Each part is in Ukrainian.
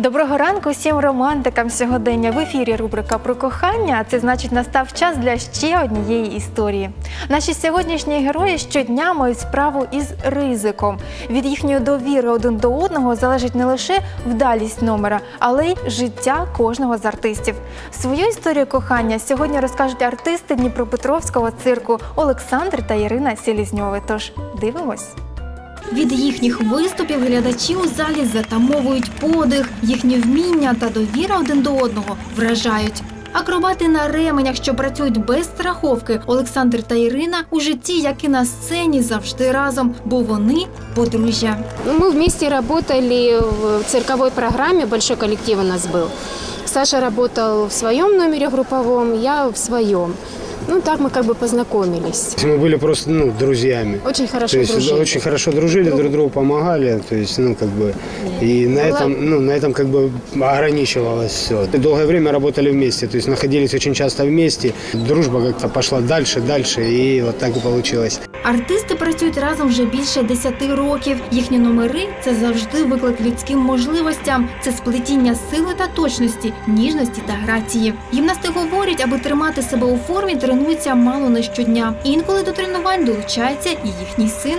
Доброго ранку всім романтикам сьогодення. В ефірі рубрика про кохання. Це значить настав час для ще однієї історії. Наші сьогоднішні герої щодня мають справу із ризиком. Від їхньої довіри один до одного залежить не лише вдалість номера, але й життя кожного з артистів. Свою історію кохання сьогодні розкажуть артисти Дніпропетровського цирку Олександр та Ірина Селізньови. Тож дивимось. Від їхніх виступів глядачі у залі затамовують подих, їхні вміння та довіра один до одного вражають. Акробати на ременях, що працюють без страховки, Олександр та Ірина у житті, як і на сцені, завжди разом, бо вони подружжя. Ну, Мы вместе работали в цирковой программе, большой коллектив у нас был. Саша работал в своем номере групповом, я в своем. Ну, так мы как бы познакомились. Мы были просто ну, друзьями. Очень хорошо То есть дружили. очень хорошо дружили, друг другу помогали. То есть, ну, как бы, и на Была- этом, ну, на этом как бы ограничивалось все. Долгое время работали вместе, то есть находились очень часто вместе. Дружба как-то пошла дальше, дальше, и вот так и получилось. Артисти працюють разом вже більше 10 років. Їхні номери це завжди виклик людським можливостям, це сплетіння сили та точності, ніжності та грації. Гімнасти говорять, аби тримати себе у формі, тренуються мало не щодня. Інколи до тренувань долучається і їхній син.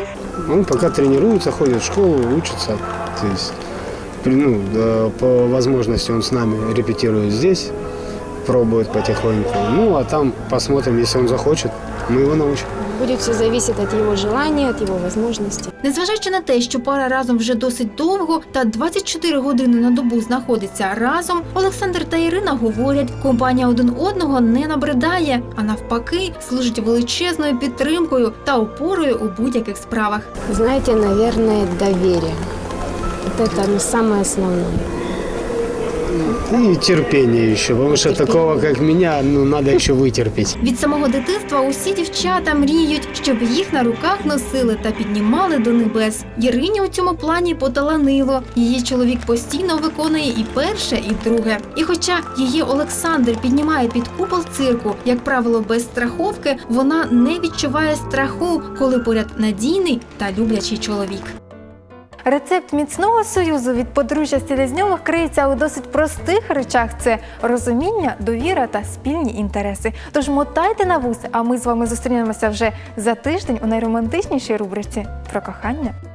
Он пока тренируется, ходит в школу. То ну, по возможности он с нами репетирует здесь, пробует потихоньку. Ну, а там посмотрим, если он захочет, мы его научим. Будет все зависеть от его желания, от его возможностей. Незважаючи на те, що пара разом вже досить довго та 24 години на добу знаходиться разом, Олександр та Ірина говорять, компанія один одного не набридає, а навпаки, служить величезною підтримкою та опорою у будь-яких справах. Наверное, доверие. Вот это ну, самое основное. И терпение еще, потому что такого, как меня, ну, надо еще вытерпеть. Від самого дитинства усі дівчата мріють, щоб їх на руках носили та піднімали до небес. Ірині у цьому плані поталанило. Її чоловік постійно виконує і перше, і друге. І хоча її Олександр піднімає під купол цирку, як правило, без страховки, вона не відчуває страху, коли поряд надійний та люблячий чоловік. Рецепт міцного союзу від подружжя Селезньових криється у досить простих речах: це розуміння, довіра та спільні інтереси. Тож мотайте на вуси, а ми з вами зустрінемося вже за тиждень у найромантичнішій рубриці про кохання.